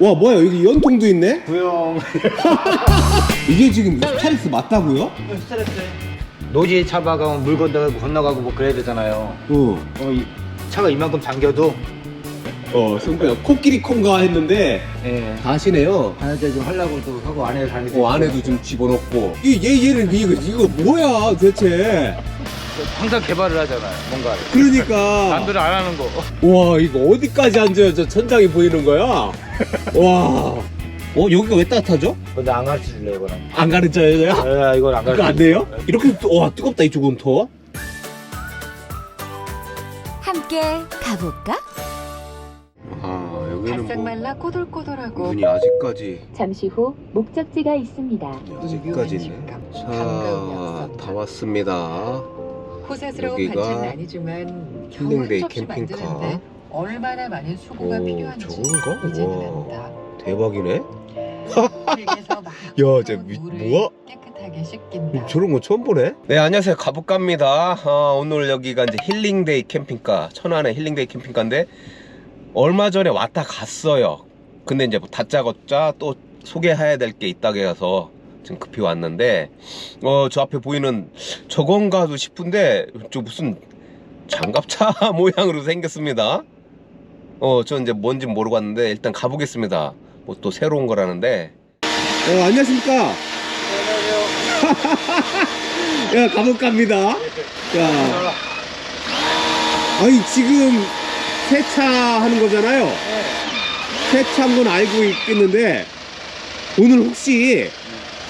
와 뭐야 여기 연통도 있네? 구형. 이게 지금 스타렉스 맞다고요? 스트레스. 노지에 차 박아면 물 건너가고 건너가고 뭐 그래야 되잖아요. 어. 어, 이 차가 이만큼 잠겨도? 어 손가락 코끼리 콩가 했는데 예. 다 하시네요. 하나째 좀 하려고 또 하고 안에 다니고 어 안에도 좀 집어넣고. 이 얘 얘는 이거 이거 뭐야 도대체 항상 개발을 하잖아요 뭔가를 그러니까 남들은 안 하는 거 와 이거 어디까지 앉아야 저 천장이 보이는 거야? 와. 어 여기가 왜 따뜻하죠? 근데 안 가르쳐 줄래요 이거는 안 가르쳐요? 아 이걸 안 그거 가르쳐 안 돼요? 이렇게 또- 와 뜨겁다 이쪽은 더. 함께 가볼까? 아 여기는 바싹 말라 꼬들꼬들하고 눈이 아직까지 잠시 후 목적지가 있습니다. 아직까지 있네. 자, 다 왔습니다. 호사스러운 여기가 반찬은 아니지만 겨우 힐링데이 한 접시 캠핑카. 만드는데 얼마나 많은 수고가 오, 필요한지? 이제는 와. 안다. 대박이네. 막 야, 쟤 미- 물을 뭐야? 깨끗하게 씻긴다. 저런 거 처음 보네. 네, 안녕하세요. 가복갑니다. 어, 오늘 여기가 이제 힐링데이 캠핑카, 천안의 힐링데이 캠핑카인데 얼마 전에 왔다 갔어요. 근데 이제 뭐 다짜고짜 또 소개해야 될 게 있다고 해서 지금 급히 왔는데 어, 저 앞에 보이는 저건가도 싶은데 저 무슨 장갑차 모양으로 생겼습니다. 어, 저 이제 뭔지 모르고 왔는데 일단 가보겠습니다. 뭐 또 새로운 거라는데. 어, 안녕하십니까? 야, 가볼까합니다. 야, 아니, 지금 세차 하는 거잖아요. 세차한 건 알고 있겠는데, 오늘 혹시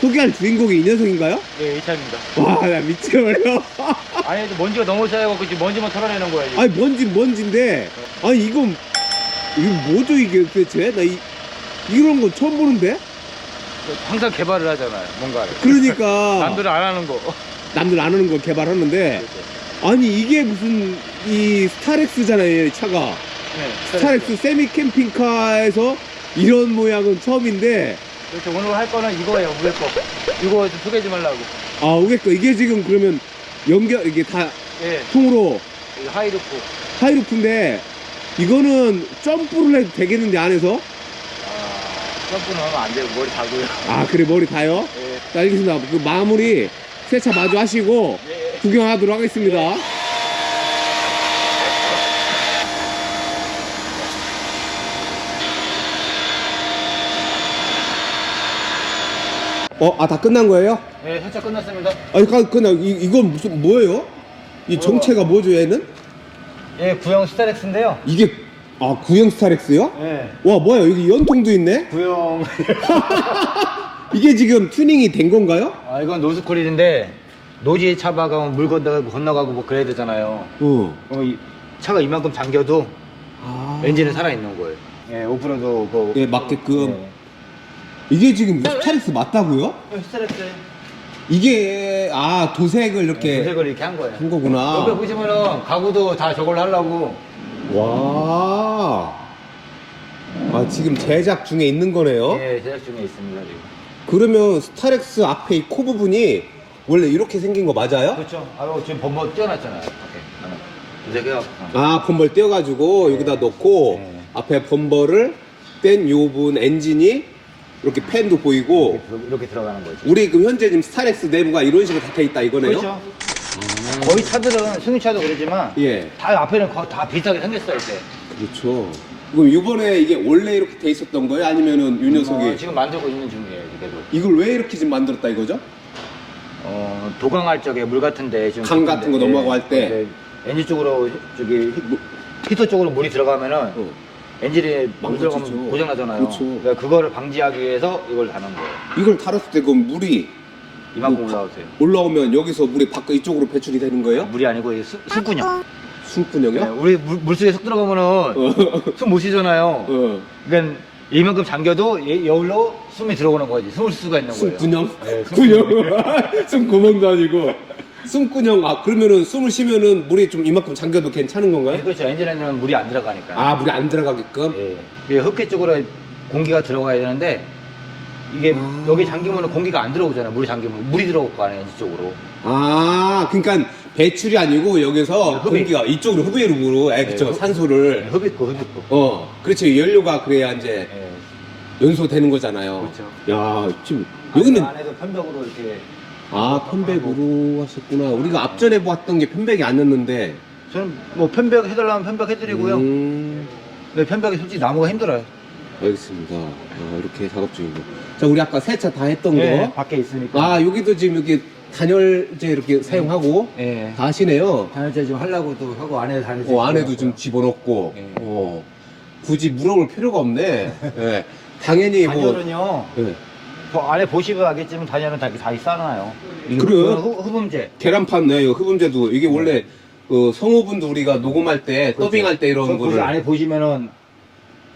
소개할 주인공이 이 녀석인가요? 예 이 차입니다 와, 나 미쳐버려. 아니 먼지가 너무 쌓여갖고 지금 먼지만 털어내는 거예요 지금. 아니, 뭔지 뭔지인데, 아니, 이건, 이거 뭐죠, 이게 도대체? 나 이, 이런 거 처음 보는데? 항상 개발을 하잖아요 뭔가를 그러니까. 남들은 안 하는 거 남들 안 하는 거 개발하는데, 아니, 이게 무슨, 이 스타렉스잖아요, 이 차가. 네, 스타렉스 세미 캠핑카에서 이런 모양은 처음인데 그렇죠 오늘 할 거는 이거예요 위에 거. 이거 좀 소개 좀 하려고. 아 오겠고 이게 지금 그러면 연결 이게 다 예. 통으로? 이 하이루프. 하이루프인데 이거는 점프를 해도 되겠는데 안에서? 아 점프는 하면 안 되고 머리 다고요. 아 그래 머리 다요? 예. 자, 알겠습니다. 그 마무리 세차 마저 하시고 예. 구경하도록 하겠습니다 어, 아, 다 끝난 거예요? 예, 세차 끝났습니다. 아니, 그, 그나 이, 이건 무슨 뭐예요? 이 정체가 뭐죠, 얘는? 예, 구형 스타렉스인데요. 이게 아 구형 스타렉스요? 예, 와 뭐야 여기 연통도 있네? 구형. 이게 지금 튜닝이 된 건가요? 아, 이건 노스콜일인데 노지에 차 박아면 물 건너가고 건너가고 뭐 그래야 되잖아요. 어. 어, 이 차가 이만큼 잠겨도 아. 엔진은 살아 있는 거예요. 예, 오프로드 그. 예, 맞게끔. 예. 이게 지금 스타렉스 맞다고요? 예, 스타렉스. 이게 아 도색을 이렇게 도색을 이렇게 한 거예요. 한 거구나. 옆에 보시면은 가구도 다 저걸 하려고. 와. 아 지금 제작 중에 있는 거네요. 예, 제작 중에 있습니다 지금. 그러면 스타렉스 앞에 이 코 부분이 원래 이렇게 생긴 거 맞아요? 그렇죠. 아, 지금 띄어놨잖아요. 오케이. 하나. 도색해요. 아 범벌 떼어가지고 여기다 넣고 네. 앞에 범벌을 뺀요 부분 엔진이 이렇게 팬도 보이고 이렇게, 들어- 이렇게 들어가는 거죠. 우리 그 현재 지금 스타렉스 내부가 이런 식으로 다돼 있다 이거네요. 그렇죠. 거의 차들은 승용차도 그러지만 예, 다 앞에는 거- 다 비슷하게 생겼어요 이렇게. 그렇죠. 그럼 이번에 이게 원래 이렇게 돼 있었던 거예요? 아니면은 이 녀석이 어, 지금 만들고 있는 중이에요 이게도. 이걸 왜 이렇게 지금 만들었다 이거죠? 어, 도강할 적에 물 같은데 지금 강 같은 거 예, 넘어가고 할 때. 예, 엔진 쪽으로 저기 히- 히터 쪽으로 물이 들어가면은 어. 엔진에 물 망가지죠. 들어가면 고장 나잖아요. 그렇죠. 그러니까 그거를 방지하기 위해서 이걸 다는 거예요. 이걸 달았을 때 그럼 물이 이만큼 뭐, 올라오세요. 올라오면 여기서 물이 밖 이쪽으로 배출이 되는 거예요? 물이 아니고 이게 수- 숨군요. 숨구녕이요? 예, 우리 물, 물속에 속 들어가면은 숨 못 쉬잖아요. 어. 그러니까 이만큼 잠겨도 이- 여기로 숨이 들어오는 거지. 숨을 수가 있는 거예요. 숨구녕? 네, 구녕? 숨구멍도 아니고 숨구녕 아 그러면은 숨을 쉬면은 물이 좀 이만큼 잠겨도 괜찮은 예, 건가요? 그렇죠. 엔진에는 물이 안 들어가니까. 아 물이 안 들어가게끔? 예. 이게 흡기 쪽으로 공기가 들어가야 되는데 이게 아. 여기 잠기면 공기가 안 들어오잖아요. 물이 잠기면 물이 들어올 거 아니에요. 엔진 쪽으로. 아 그러니까 배출이 아니고 여기서 네, 흡입. 공기가 이쪽으로 흡입으로 에 그쵸 네, 흡- 산소를 흡입구, 흡입구. 어 그렇지 연료가 그래야 이제 예. 연소되는 거잖아요. 그렇죠. 야, 지금 여기는 안에도 편벽으로 이렇게 아 편백으로 하셨구나. 우리가 앞전에 보았던 게 편백이 아니었는데. 저는 뭐 편벽 해달라면 편벽 해드리고요. 음, 근데 편벽이 솔직히 나무가 힘들어요. 알겠습니다. 아, 이렇게 작업 중이고. 자, 우리 아까 세차 다 했던 거. 예, 밖에 있으니까. 아, 여기도 지금 이렇게 단열재 이렇게 사용하고 예. 다 하시네요. 단열재 좀 하려고도 하고 안에 단열재. 어, 안에도 좀 집어넣고. 예. 어, 굳이 물어볼 필요가 없네. 예. 당연히 뭐. 단열은요. 예. 그 안에 보시면 알겠지만 단열은 다, 다 있잖아요. 그래요? 흡- 흡음재. 계란판 네요 흡음재도 이게 원래 그 성우분도 우리가 녹음할 때 더빙할 때 이런 그, 거를 그 안에 보시면은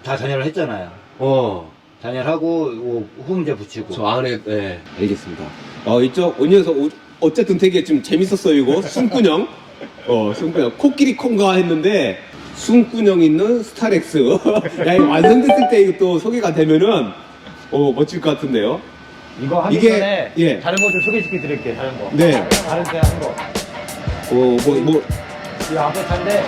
다 단열을 했잖아요. 어. 단열하고 요 흡음재 붙이고. 저 안에 네 알겠습니다. 어 이쪽 오- 어쨌든 되게 좀 재밌었어요 이거 숨꾼형 어 숨꾼형 코끼리 콩가 했는데 숨꾼형 있는 스타렉스 야 이거 완성됐을 때 이거 또 소개가 되면은 어 멋질 것 같은데요. 이거 하기 이게- 전에 예. 다른 거 좀 소개시켜 드릴게요. 다른 거. 네. 다른 데 하는 거. 어뭐뭐 뭐, 이 앞에 차인데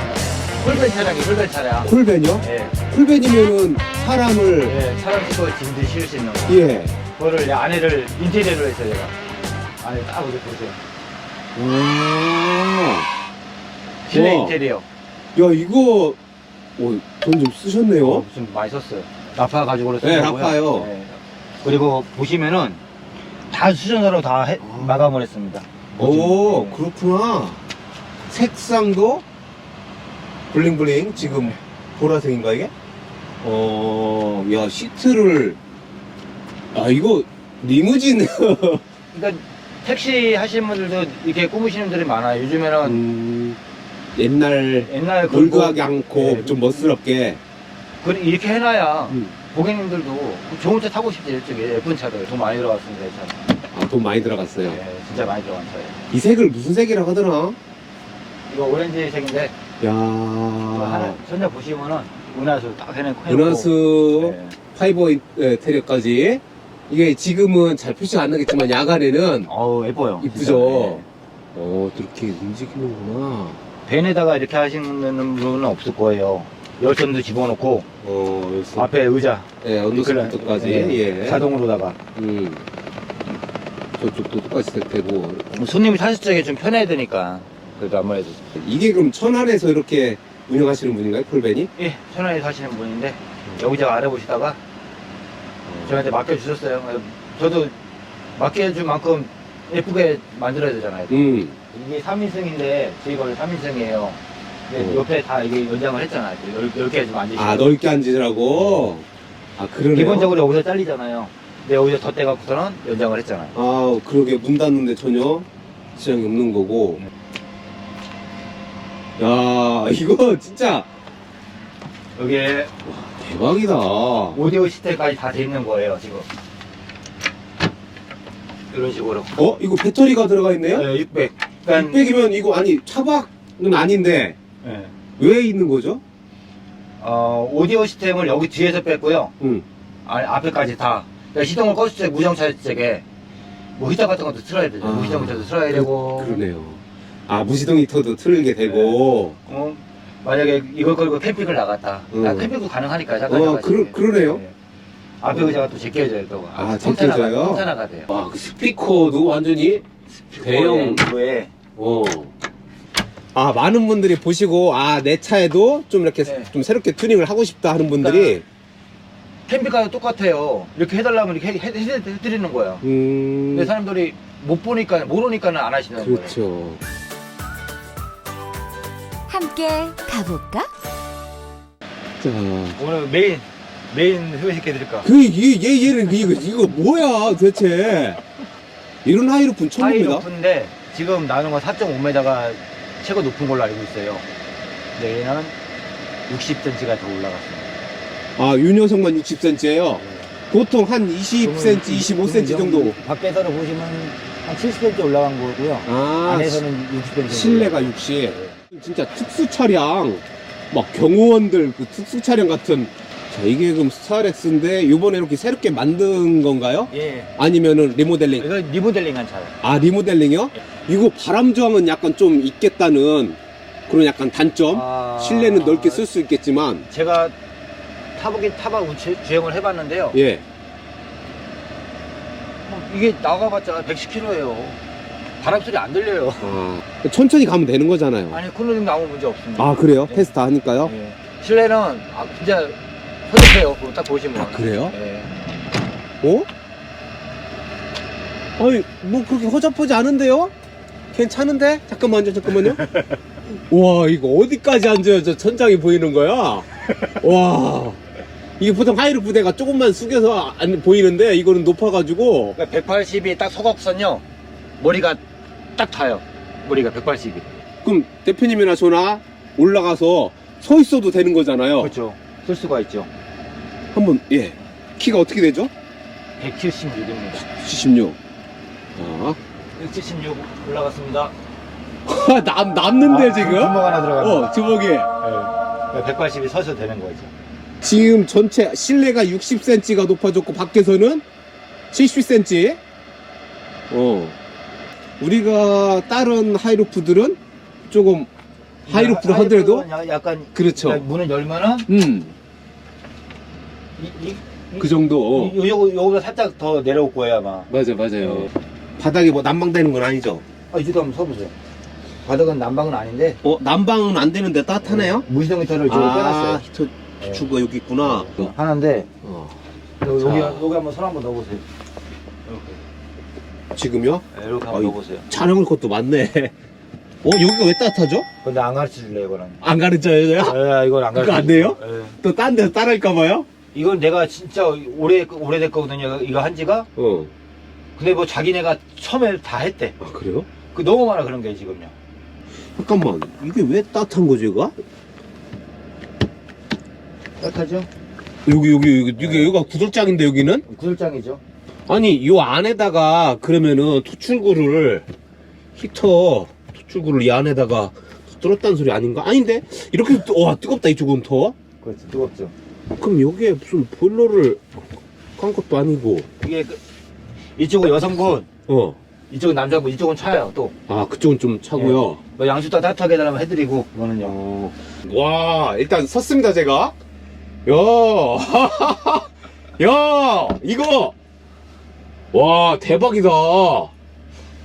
홀벤 차량이 홀벤 차량. 콜벤이요? 예. 콜벤이면은 사람을 예, 차량 싣고 짐들 실을 수 있는 거. 예. 그거를 이제 안에를 인테리어로 했어요, 제가. 안에 딱 보세요, 보세요. 오. 실내 우와. 인테리어. 야 이거 어, 돈좀 쓰셨네요. 어, 좀 많이 썼어요. 라파 가지고 네, 라파요. 그리고 보시면은 다 수전으로 다 해- 아. 마감을 했습니다. 오 네. 그렇구나. 색상도 블링블링 지금 보라색인가 이게? 어, 야 시트를 아 이거 리무진 그러니까 택시 하시는 분들도 이렇게 꾸미시는 분들이 많아요. 요즘에는 음, 옛날 옛날 그 뭐- 않고 예, 좀 멋스럽게 그 이렇게 해놔야 음. 고객님들도 좋은 차 타고 싶지 일찍에 예쁜 차들 돈 많이 들어갔습니다 이 차. 아, 돈 많이 들어갔어요. 네, 진짜 많이 들어간 차예요. 이 색을 무슨 색이라고 하더라? 이거 오렌지 색인데 이거 하나 야 전혀 보시면은 은하수 딱 해놓고 아. 은하수 네. 파이버 예, 테리어까지 이게 지금은 잘 표시가 안 나겠지만 야간에는 어우 예뻐요. 이쁘죠. 진짜, 어 이렇게 움직이는구나. 네. 벤에다가 이렇게 하시는 분은 없을 거예요. 열선도 집어넣고 어 여기서 앞에 의자 예 언더스부터까지 예, 예. 자동으로다가 음 저쪽도 똑같이 될 테고 손님이 타실 적에 좀 편해야 되니까 그래도 아무래도 이게 그럼 천안에서 이렇게 운영하시는 분인가요 폴벤이? 예 편하게 사시는 분인데 여기저기 알아보시다가 저한테 맡겨주셨어요. 저도 맡겨줄 만큼 예쁘게 만들어야 되잖아요. 음 이게 3인승인데 저희가 원래 3인승이에요. 어. 옆에 다 이게 연장을 했잖아요. 10, 개좀 앉으시고. 아 넓게 앉으시라고 아 그러네요. 기본적으로 여기서 잘리잖아요. 근데 여기서 덧대 갖고서는 연장을 했잖아요. 아 그러게 문 닫는데 전혀 지장이 없는 거고. 야 이거 진짜 여기에 대박이다. 오디오 시스템까지 다 돼 있는 거예요, 지금. 이런 식으로. 어 이거 배터리가 들어가 있네요? 네, 600. 그러니까 600이면 이거 아니 차박은 아닌데 네. 왜 있는 거죠? 어, 오디오 시스템을 여기 뒤에서 뺐고요. 응. 아, 앞에까지 다. 그러니까 시동을 껐을 때 무정차 쪽에 뭐 히터 같은 것도 틀어야 되죠. 아, 무시동 히터도 틀어야 되고. 그러네요. 아 무시동 히터도 틀게 되고. 어, 만약에 이걸 걸고 캠핑을 나갔다. 음. 아, 캠핑도 가능하니까 잠깐 어. 그러- 그러네요. 네. 앞에 의자가 또 제껴져요, 또. 아, 제껴져요? 돼요. 와, 그 스피커도 완전히 대형. 에 어. 아, 많은 분들이 보시고, 아, 내 차에도 좀 이렇게 네. 좀 새롭게 튜닝을 하고 싶다 하는 분들이, 캠핑카도 똑같아요. 이렇게 해달라면 이렇게 해, 해, 해, 해 드리는 거예요. 음. 근데 사람들이 못 보니까, 모르니까는 안 하시는 거예요. 그렇죠. 함께 가볼까? 자. 오늘 메인, 메인 소개시켜 드릴까? 그, 얘, 얘, 얘는 이거, 이거 뭐야, 도대체. 이런 하이루프는 처음 하이 봅니다. 높은데, 지금 나오는 건 4.5m가 최고 높은 걸로 알고 있어요. 근데 얘는 60cm가 더 올라갔습니다. 아, 이 녀석만 60cm예요. 보통 한 20cm, 25cm 정도. 밖에서는 보시면 한 70cm 올라간 거고요. 아, 안에서는 60cm. 실내가 60. 진짜 특수 차량, 막 경호원들 그 특수 차량 같은. 자, 이게 그럼 스타렉스인데 요번에 이렇게 새롭게 만든 건가요? 예. 아니면은 리모델링? 이거 리모델링한 차예요. 아, 리모델링이요? 이거 바람 저항은 약간 좀 있겠다는 그런 약간 단점? 아, 실내는 넓게 쓸 수 있겠지만, 제가 타보긴 타봐 우체- 주행을 해봤는데요. 예. 뭐 이게 나가봤자 110km예요. 바람 소리 안 들려요. 아, 천천히 가면 되는 거잖아요. 아니 쿨러링도 아무 문제 없습니다. 아, 그래요? 예. 테스트 하니까요? 예. 실내는 아, 진짜 허접해요. 그거 딱 보시면. 아, 그래요? 예. 어? 아니, 뭐 그렇게 허접하지 않은데요? 괜찮은데? 잠깐만요, 잠깐만요. 와, 이거 어디까지 앉아야 저 천장이 보이는 거야? 와. 이게 보통 하이루 부대가 조금만 숙여서 안 보이는데 이거는 높아가지고 그러니까 180이 딱 서걱선요. 머리가 딱 타요. 머리가 180이. 그럼 대표님이나 저나 올라가서 서 있어도 되는 거잖아요. 그렇죠. 쓸 수가 있죠. 한번 예 키가 어떻게 되죠? 176입니다. 76. 아176 올라갔습니다. 남 남는데 지금? 주먹 하나 들어갑니다. 어 주먹이. 예. 180이 서서 되는 거죠. 지금 전체 실내가 60cm가 높아졌고 밖에서는 70cm. 어. 우리가 다른 하이루프들은 조금 하이루프를 하더라도 하이루프는 약간 그렇죠. 문을 열면은 음. 이, 이, 그 정도. 요, 요, 요거보다 살짝 더 내려올 거예요 아마. 맞아 맞아요. 바닥이 뭐 난방되는 건 아니죠? 아, 이제도 한번 서보세요. 바닥은 난방은 아닌데 어 난방은 안 되는데 따뜻하네요? 무시동 히터를 지금 빼놨어요. 히터 주가 여기 있구나. 하는데 어. 여기 자. 여기 한번 손 한번 넣어보세요. 지금요? 이렇게, 이렇게 한번 어이. 넣어보세요. 촬영할 것도 많네. 어 여기가 왜 따뜻하죠? 근데 안 가르쳐 줄래요 이거는. 안 가르쳐요, 제가? 예, 이건 안 그거 가르쳐. 안 돼요? 예. 또 딴 데서 따라할까봐요? 이건 내가 진짜 오래 오래됐거든요. 이거 한 지가. 어. 근데 뭐 자기네가 처음에 다 했대. 아 그래요? 그 너무 많아 그런 게 지금요. 잠깐만 이게 왜 따뜻한 거지 얘가? 따뜻하죠? 여기 여기 여기 여기 여기가 구들장인데 여기는? 구슬장이죠. 아니 요 안에다가 그러면은 토출구를 히터 토출구를 이 안에다가 뚫었다는 소리 아닌가? 아닌데 이렇게 또- 와 뜨겁다 이쪽은 더 그렇죠. 뜨겁죠. 그럼 여기에 무슨 보일러를 깐 것도 아니고 이게 그- 이쪽은 여성분, 어. 이쪽은 남자분, 이쪽은 차요 또. 아 그쪽은 좀 차고요 뭐 양수 다 따뜻하게 해달라면 해드리고 이거는요. 어. 와 일단 섰습니다 제가 야, 야 이거 와 대박이다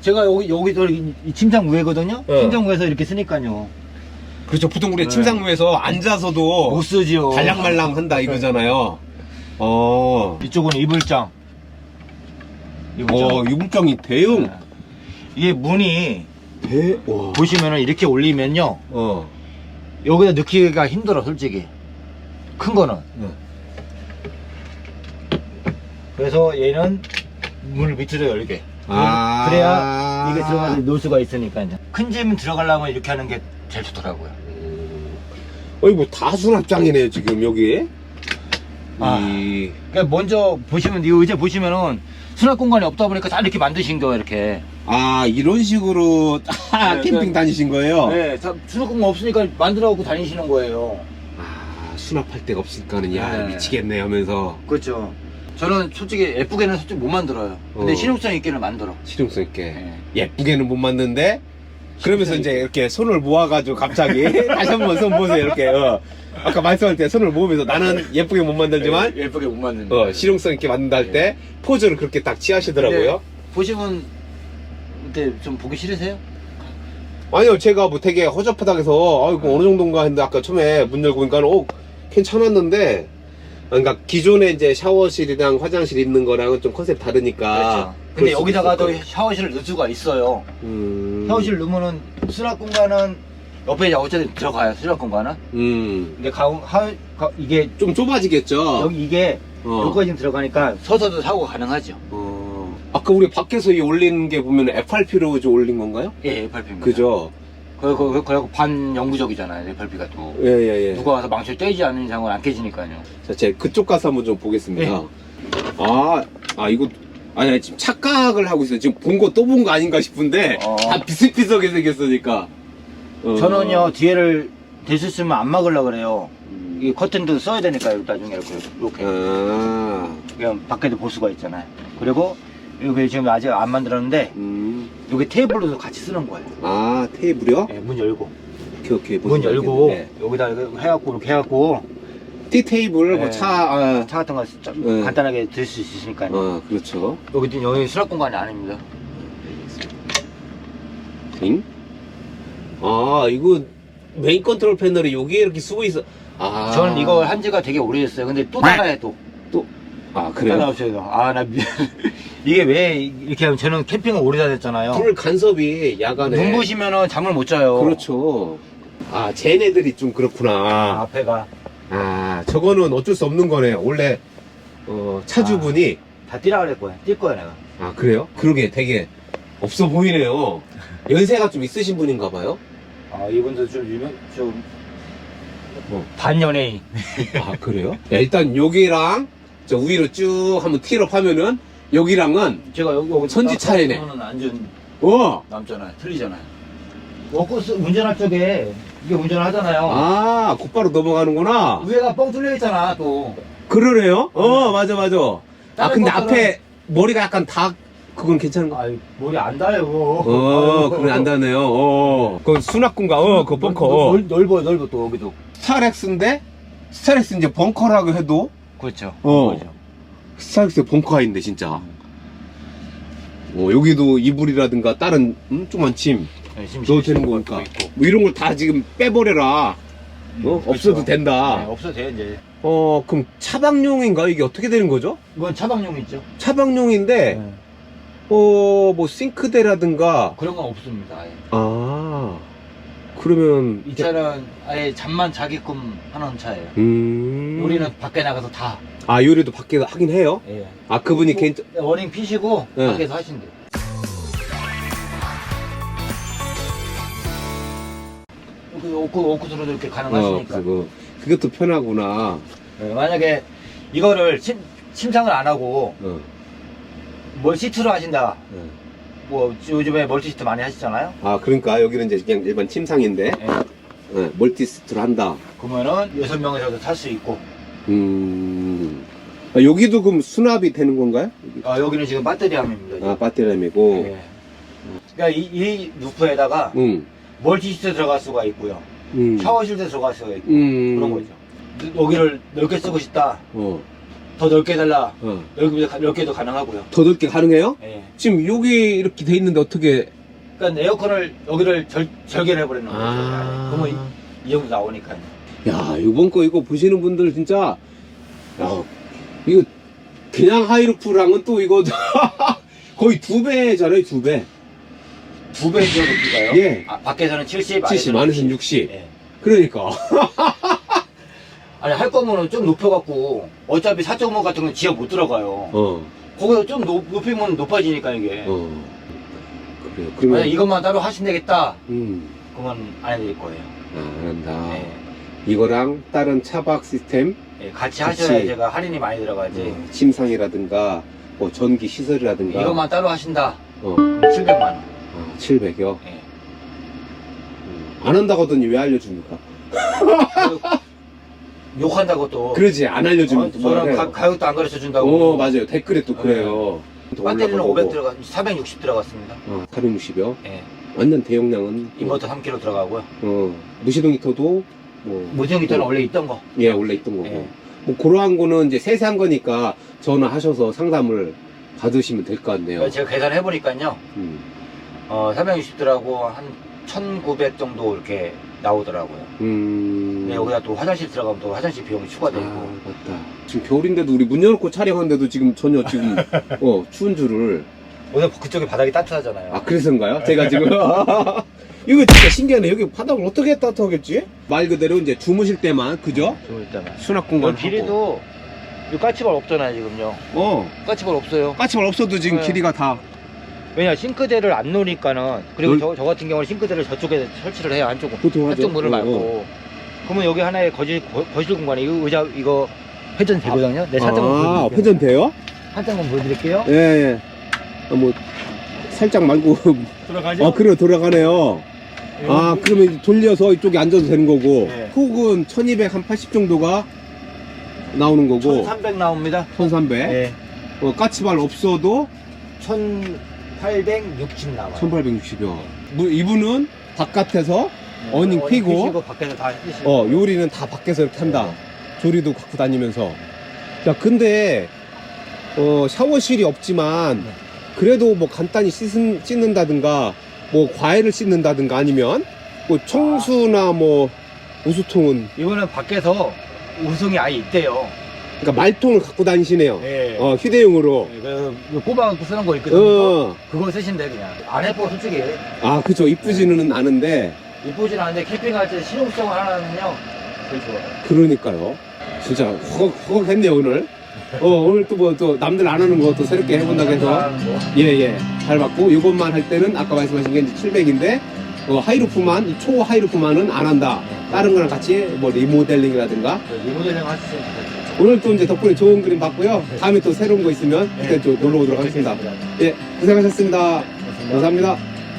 제가 여기 여기 저 이- 이 침상 위에거든요. 네. 침상 위에서 이렇게 쓰니까요. 그렇죠 보통 우리 네. 침상위에서 앉아서도 못 쓰지요. 달랑말랑 한다 이거잖아요 어, 이쪽은 이불장. 어 유불장이 대응 네. 이게 문이 대, 와. 보시면은 이렇게 올리면요. 어. 여기다 넣기가 힘들어 솔직히. 큰 거는. 네. 그래서 얘는 문을 밑으로 열게. 아. 그래야 이게 들어가서 놓을 수가 있으니까요. 큰짐 들어가려면 이렇게 하는 게 제일 좋더라고요. 어이 뭐 다수납장이네요 지금 여기 아. 이 그러니까 먼저 보시면 이 의자 보시면은 수납 공간이 없다 보니까 다 이렇게 만드신 거예요 이렇게. 아 이런 식으로 아, 네, 캠핑 네. 다니신 거예요? 네, 다 수납 공간 없으니까 만들어 갖고 다니시는 거예요. 아 수납할 데가 없으니까는 야 네. 미치겠네 하면서 그렇죠. 저는 솔직히 예쁘게는 솔직히 못 만들어요. 근데 어. 실용성 있게는 만들어. 실용성 있게 네. 예쁘게는 못 만드는데 그러면서 이제 이렇게 손을 모아가지고 갑자기 다시 한 번 손 보세요 이렇게 어. 아까 말씀할 때 손을 모으면서 나는 예쁘게 못 만들지만 예, 예쁘게 못 만드는 어, 실용성 있게 만든다 할 때 포즈를 그렇게 딱 취하시더라고요 보시면 그때 좀 보기 싫으세요? 아니요 제가 뭐 되게 허접하다 해서 아이고 어느 정도인가 했는데 아까 처음에 문 열고 보니까 어 괜찮았는데 그러니까 기존에 이제 샤워실이랑 화장실 있는 거랑은 좀 컨셉 다르니까 그렇죠. 근데 그럴 수도 여기다가도 있을 샤워실을 넣을 수가 있어요. 음. 샤워실 넣으면은 수납 공간은 옆에 이제 어쨌든 들어가요. 수납 공간은. 음. 근데 가운 하 가- 이게 좀 좁아지겠죠 여기 이게 어. 여기까지 들어가니까 서서도 사고 가능하죠. 어. 아까 우리 밖에서 이 올리는 게 보면 FRP로 올린 건가요? 예, FRP입니다. 그죠? 그, 그, 그, 그리고 반영구적이잖아요, FRP가 또. 예, 예, 예. 누가 와서 망치를 떼지 않는 이상은 안 깨지니까요. 자, 제 그쪽 가서 한번 좀 보겠습니다. 네. 아, 아, 이거, 아니, 아니, 지금 착각을 하고 있어요. 지금 본 거 또 본 거 아닌가 싶은데, 어. 다 비슷비슷하게 생겼으니까. 어. 저는요, 뒤에를 대수쓰면 안 막으려고 그래요. 음. 이 커튼도 써야 되니까요, 나중에 이렇게. 이렇게. 아, 그냥 밖에도 볼 수가 있잖아요. 그리고 여기 지금 아직 안 만들었는데, 음. 여기 테이블로도 같이 쓰는 거예요. 아, 테이블이요? 예, 문 열고. 오케이, 오케이. 문 열고. 네. 여기다 이렇게 해갖고, 이렇게 해갖고, 티 테이블 네. 뭐차 아, 차 같은 거 좀 네. 간단하게 들 수 있으니까요. 어 그렇죠. 여기 여기 수납 공간이 아닙니다. 잉? 아 이거 메인 컨트롤 패널이 여기에 이렇게 쓰고 있어. 아 저는 이걸 한 지가 되게 오래됐어요. 근데 또 따라해 또. 아 따라 그래요. 없어요. 아, 나 미안. 이게 왜 이렇게 하면 저는 캠핑을 오래 다녔잖아요. 불 간섭이 야간에 눈 부시면은 잠을 못 자요. 그렇죠. 아 쟤네들이 좀 아, 그렇구나. 앞에가 아 저거는 어쩔 수 없는 거네요. 원래 어, 차주분이 다 뛰라 그럴 거야. 뛸 거야, 내가. 아 그래요? 그러게 되게 없어 보이네요. 연세가 좀 있으신 분인가 봐요. 아, 이분도 좀 유명, 좀. 뭐. 반연예인. 아 그래요? 야, 일단 여기랑 저 위로 쭉 한번 틸업 하면은 여기랑은 제가 여기, 여기. 천지 차이네. 는 앉은 어. 남잖아요. 틀리잖아요. 워커스 운전할 적에 이게 운전을 하잖아요. 아 곧바로 넘어가는구나. 위에가 뻥 뚫려 있잖아, 또. 그러네요. 어 맞아 맞아. 아 다른 근데 것들은- 앞에 머리가 약간 다 그건 괜찮은 거. 아, 머리 안 닿아요. 어, 그건 안 닿네요. 어. 그 수납 공간, 어, 그 벙커. 넓, 넓어, 넓어, 또, 여기도. 스타렉스인데, 스타렉스 이제 벙커라고 해도, 그렇죠. 어. 그거죠. 스타렉스 벙커가 있는데, 진짜. 어, 여기도 이불이라든가 다른, 음, 조그만 짐, 네, 지금 넣어도 되는 거니까. 뭐 이런 걸 다 지금 빼버려라. 어, 없어도 된다. 네, 없어도 돼요, 이제. 어, 그럼 차박용인가? 이게 어떻게 되는 거죠? 이건 차박용 있죠? 차박용인데, 네. 어, 뭐 싱크대라든가, 그런 건 없습니다. 아예. 아, 그러면, 이 차는 아예 잠만 자게끔 하는 차예요. 음. 우리는 밖에 나가서 다. 아, 요리도 밖에서 하긴 해요? 예. 아, 그분이 개인, 워닝 피시고 네. 밖에서 하신대요. 그 오크 오크스로 이렇게 어, 가능하시니까. 그거, 그것도 편하구나. 네, 만약에 이거를 침, 침상을 안 하고 어, 뭘 시트로 하신다. 어. 뭐 요즘에 멀티 시트 많이 하시잖아요. 아, 그러니까 여기는 이제 그냥 일반 침상인데, 예. 어, 멀티스트를 한다. 그러면은 여섯 명이서도 탈 수 있고. 음. 아, 여기도 그럼 수납이 되는 건가요? 아, 여기는 지금 배터리함입니다. 아, 배터리함이고. 예. 그러니까 이, 이 루프에다가 음. 멀티 시트 들어갈 수가 있고요. 음. 샤워실도 있고 음. 그런 거죠. 여기를 넓게 쓰고 싶다. 어, 더 넓게 해달라. 어. 넓게, 넓게도 가능하고요. 더 넓게 가능해요? 예. 지금 여기 이렇게 돼 있는데 어떻게. 그러니까 에어컨을 여기를 절, 절개를 해버리는 거죠. 아. 그러면 이, 이 정도 나오니까요. 야, 이번 거 이거 보시는 분들 진짜, 야, 이거 그냥 하이루프랑은 또 이거 거의 두 배잖아요, 두 배. 두 배죠, 높이가요? 예. 아, 밖에서는 70, 70, 안에서는 60. 예. 그러니까. 아니, 할 거면은 좀 높여갖고, 어차피 4.5 같은 건 지하 못 들어가요. 어, 거기서 좀 높, 높이면 높아지니까, 이게. 어. 그래요. 그러면, 만약 이것만 따로 하신다겠다. 음, 그러면 안 해드릴 거예요. 아, 안 한다. 예. 이거랑 다른 차박 시스템, 예, 같이. 하셔야 제가 할인이 많이 들어가지. 어, 침상이라든가, 뭐 전기 시설이라든가. 이것만 따로 하신다. 어, 그럼 700만 원. 아, 700여. 예. 안 한다고 하더니 왜 알려줍니까? 욕한다고 또. 그러지, 안 알려주면. 어, 저랑 뭐래요. 가, 가격도 안 가르쳐 준다고. 어, 맞아요. 댓글에 또 그래요. 또 배터리는 올라가고. 500 들어가, 460 들어갔습니다. 어, 460여. 예. 완전 대용량은. 인버터 3kg 들어가고요. 어, 무시동 히터도, 뭐. 무정 히터는 원래 있던 거. 예, 원래 있던 거고. 예. 뭐, 그러한 거는 이제 세세한 거니까 전화하셔서 상담을 받으시면 될 것 같네요. 제가 계산해 보니까요. 음. 어, 460들하고 한 1900 정도 이렇게 나오더라고요. 음. 근데 여기다 또 화장실 들어가면 또 화장실 비용이 아, 추가되고. 맞다. 지금 겨울인데도 우리 문 열고 촬영하는데도 지금 전혀 지금, 어, 추운 줄을. 오늘 그쪽에 바닥이 따뜻하잖아요. 아, 그래서인가요? 제가 지금. 이거 진짜 신기하네. 여기 바닥을 어떻게 따뜻하겠지? 말 그대로 이제 주무실 때만, 그죠? 좀 있잖아요. 수납 공간. 길이도 이 까치발 없잖아요 지금요. 어. 까치발 없어요. 까치발 없어도 지금 네. 길이가 다. 왜냐 싱크대를 안 놓으니까는 그리고 놀- 저, 저 같은 경우는 싱크대를 저쪽에 설치를 해요 한쪽은 보통 하죠. 한쪽 문을 어, 말고 어. 그러면 여기 하나의 거실 거, 거실 공간에 이거 의자 이거 회전 되거든요. 네 살짝 아, 보여드릴게요. 회전 돼요? 살짝만 보여드릴게요. 예, 예. 아, 뭐, 살짝 말고. 들어가죠. 아, 그래요. 돌아가네요. 아, 그러면 이제 돌려서 이쪽에 앉아도 되는 거고. 네. 훅은 1200, 한80 정도가 나오는 거고. 1300 나옵니다. 1300. 네. 어, 까치발 없어도 1860 나와요. 1860여. 이분은 바깥에서 어닝 어닝 피고, 밖에서 다 어, 요리는 다 밖에서 이렇게 한다. 조리도 갖고 다니면서. 야, 근데, 어, 샤워실이 없지만, 그래도 뭐 간단히 씻은, 씻는다든가, 뭐 과일을 씻는다든가 아니면, 뭐 청수나 뭐, 우수통은, 이거는 밖에서 우승이 아예 있대요. 그러니까 말통을 갖고 다니시네요. 예. 어, 휴대용으로. 네, 그, 그 꼽아갖고 쓰는 거 있거든요. 어, 그거 쓰신대, 그냥. 안 예뻐, 솔직히. 아, 그죠. 이쁘지는 않은데, 이쁘진 않은데 캠핑할 때 실용성 하나는요, 되게 좋아요. 그러니까요. 진짜 허걱, 허걱했네요, 오늘. 어, 오늘 또 뭐, 또 남들 안 하는 거 또 새롭게 해본다고 해서. 하는 거. 예, 예. 잘 받고, 이것만 할 때는 아까 말씀하신 게 이제 700인데, 어, 하이루프만, 이초 하이루프만은 안 한다. 다른 거랑 같이 뭐 리모델링이라든가. 그 리모델링 하시면 좋겠어요. 오늘 또 이제 덕분에 좋은 그림 봤고요. 다음에 또 새로운 거 있으면 그때 또 놀러 오도록 하겠습니다. 예, 고생하셨습니다. 감사합니다.